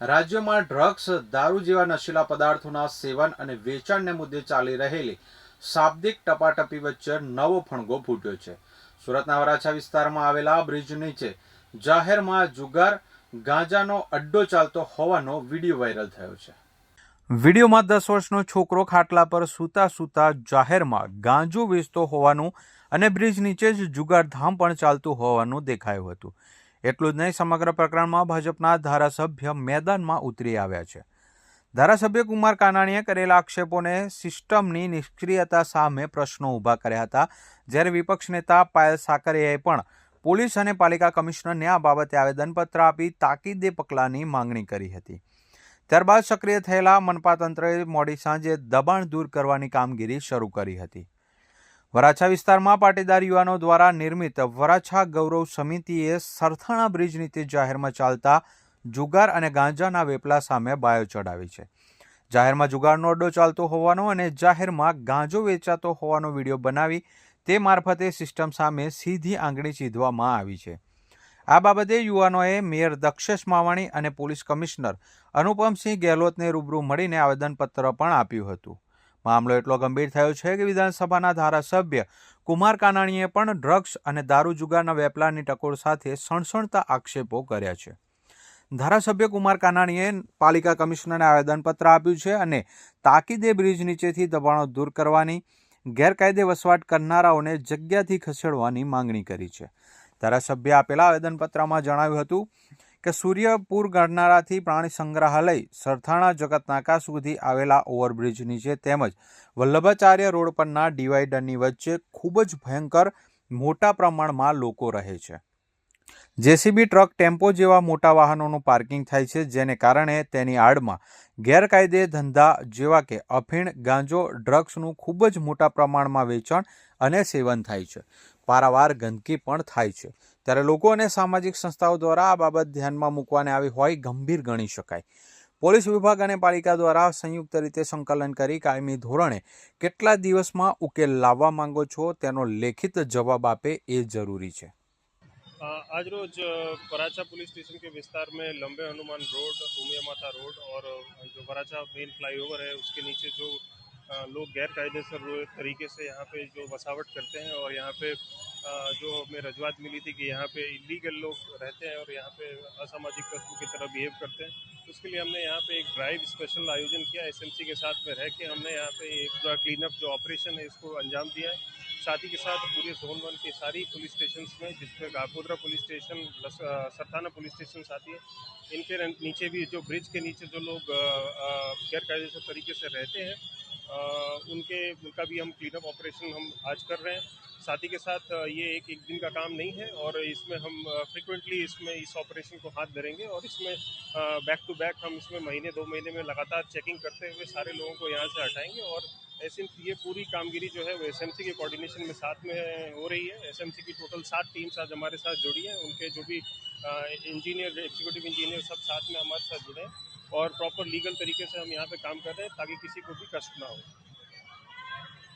રાજ્યમાં ડ્રગ્સ દારૂ જેવા નશીલા પદાર્થોના સેવન અને વેચાણને મુદ્દે ચાલી રહેલી શાબ્દિક ટપાટપી વચ્ચે નવો ફણગો ફૂટ્યો છે. સુરતના વરાછા વિસ્તારમાં આવેલા બ્રિજ નીચે જાહેરમાં જુગાર, ગાંજાનો અડ્ડો ચાલતો હોવાનો વીડિયો વાયરલ થયો છે. વિડીયોમાં દસ વર્ષનો છોકરો ખાટલા પર સૂતા સૂતા જાહેરમાં ગાંજો વેચતો હોવાનું અને બ્રિજ નીચે જ જુગારધામ પણ ચાલતું હોવાનું દેખાયું હતું. એટલું જ નહીં, સમગ્ર પ્રકરણમાં ભાજપના ધારાસભ્ય મેદાનમાં ઉતરી આવ્યા છે. ધારાસભ્ય કુમાર કાનાણીએ કરેલા આક્ષેપોને સિસ્ટમની નિષ્ક્રિયતા સામે પ્રશ્નો ઊભા કર્યા હતા. જ્યારે વિપક્ષ નેતા પાયલ સાકરિયાએ પણ પોલીસ અને પાલિકા કમિશનરને આ બાબતે આવેદનપત્ર આપી તાકીદે પગલાંની માંગણી કરી હતી. ત્યારબાદ સક્રિય થયેલા મનપા તંત્રએ મોડી સાંજે દબાણ દૂર કરવાની કામગીરી શરૂ કરી હતી. વરાછા વિસ્તારમાં પાટીદાર યુવાનો દ્વારા નિર્મિત વરાછા ગૌરવ સમિતિએ સરથાણા બ્રિજ નીતિ જાહેરમાં ચાલતા જુગાર અને ગાંજાના વેપલા સામે બાયો ચડાવી છે. જાહેરમાં જુગારનો અડ્ડો ચાલતો હોવાનો અને જાહેરમાં ગાંજો વેચાતો હોવાનો વીડિયો બનાવી તે મારફતે સિસ્ટમ સામે સીધી આંગળી ચીધવામાં આવી છે. આ બાબતે યુવાનોએ મેયર દક્ષેશ માવાણી અને પોલીસ કમિશનર અનુપમસિંહ ગેહલોતને રૂબરૂ મળીને આવેદનપત્ર પણ આપ્યું હતું. મામલો એટલો ગંભીર થયો છે કે વિધાનસભાના ધારાસભ્ય કુમાર કાનાણીએ પણ ડ્રગ્સ અને દારૂ જુગારના વેપલાની ટકોર સાથે સણસણતા આક્ષેપો કર્યા છે. ધારાસભ્ય કુમાર કાનાણીએ પાલિકા કમિશનરને આવેદનપત્ર આપ્યું છે અને તાકીદે બ્રિજ નીચેથી દબાણો દૂર કરવાની, ગેરકાયદે વસવાટ કરનારાઓને જગ્યાથી ખસેડવાની માંગણી કરી છે. ધારાસભ્ય આપેલા આવેદનપત્રમાં જણાવ્યું હતું કે સૂર્યપુર ગણનારાથી પ્રાણી સંગ્રહાલય સરથાણા જગતનાકા સુધી આવેલા ઓવરબ્રિજ નીચે તેમજ વલ્લભાચાર્ય રોડ પરના ડિવાઈડરની વચ્ચે ખૂબ જ ભયંકર મોટા પ્રમાણમાં લોકો રહે છે. જેસીબી ટ્રક ટેમ્પો જેવા મોટા વાહનોનું પાર્કિંગ થાય છે, જેને કારણે તેની આડમાં ગેરકાયદે ધંધા જેવા કે અફીણ, ગાંજો, ડ્રગ્સનું ખૂબ જ મોટા પ્રમાણમાં વેચાણ અને સેવન થાય છે. પારાવાર ગંદકી પણ થાય છે. ત્યારે લોકો અને સામાજિક સંસ્થાઓ દ્વારા આ બાબત ધ્યાનમાં મૂકવાને આવી હોય ગંભીર ગણી શકાય પોલીસ વિભાગ અને પાલિકા દ્વારા સંયુક્ત રીતે સંકલન કરી કાયમી ધોરણે કેટલા દિવસમાં ઉકેલ લાવવા માંગો છો તેનો લેખિત જવાબ આપે એ જરૂરી છે अ, आज रोज अ, वराछा पुलिस स्टेशन के विस्तार में लंबे हनुमान रोड उमिया माता रोड और अ, जो वराछा मेन फ्लाईओवर है उसके नीचे जो अ, लोग गैर कायदेसर रो- तरीके से यहाँ पे जो बसावट करते हैं और यहाँ पे जो हमें रजूआत मिली थी कि यहाँ पे इलीगल लोग रहते हैं और यहाँ पे असामाजिक तत्व की तरह बिहेव करते हैं तो उसके लिए हमने यहाँ पे एक ड्राइव स्पेशल आयोजन किया। एसएमसी के साथ में रह के हमने यहाँ पे एक पूरा क्लीन अप जो ऑपरेशन है, इसको अंजाम दिया है। साथ ही के साथ पूरे जोन वन के सारी पुलिस स्टेशन में जिसमें Gakodra police station Sarthana police station आती है, इनके नीचे भी जो ब्रिज के नीचे जो लोग गैर कायदेसर तरीके से रहते हैं उनके, उनका भी हम क्लीन अप ऑपरेशन हम आज कर रहे हैं। साथ ही के साथ ये एक एक दिन का काम नहीं है और इसमें हम फ्रिक्वेंटली इसमें इस ऑपरेशन को हाथ धरेंगे और इसमें बैक टू बैक हम इसमें महीने, दो महीने में लगातार चेकिंग करते हुए सारे लोगों को यहाँ से हटाएँगे और ऐसे ये पूरी कामगिरी जो है वो एसएमसी के कोऑर्डिनेशन में साथ में हो रही है। एसएमसी की टोटल सात टीम्स आज हमारे साथ जुड़ी हैं। उनके जो भी इंजीनियर एग्जीक्यूटिव इंजीनियर सब साथ में हमारे साथ जुड़े हैं। और प्रॉपर लीगल तरीके से हम यहाँ पे काम कर रहे हैं ताकि किसी को भी कष्ट ना हो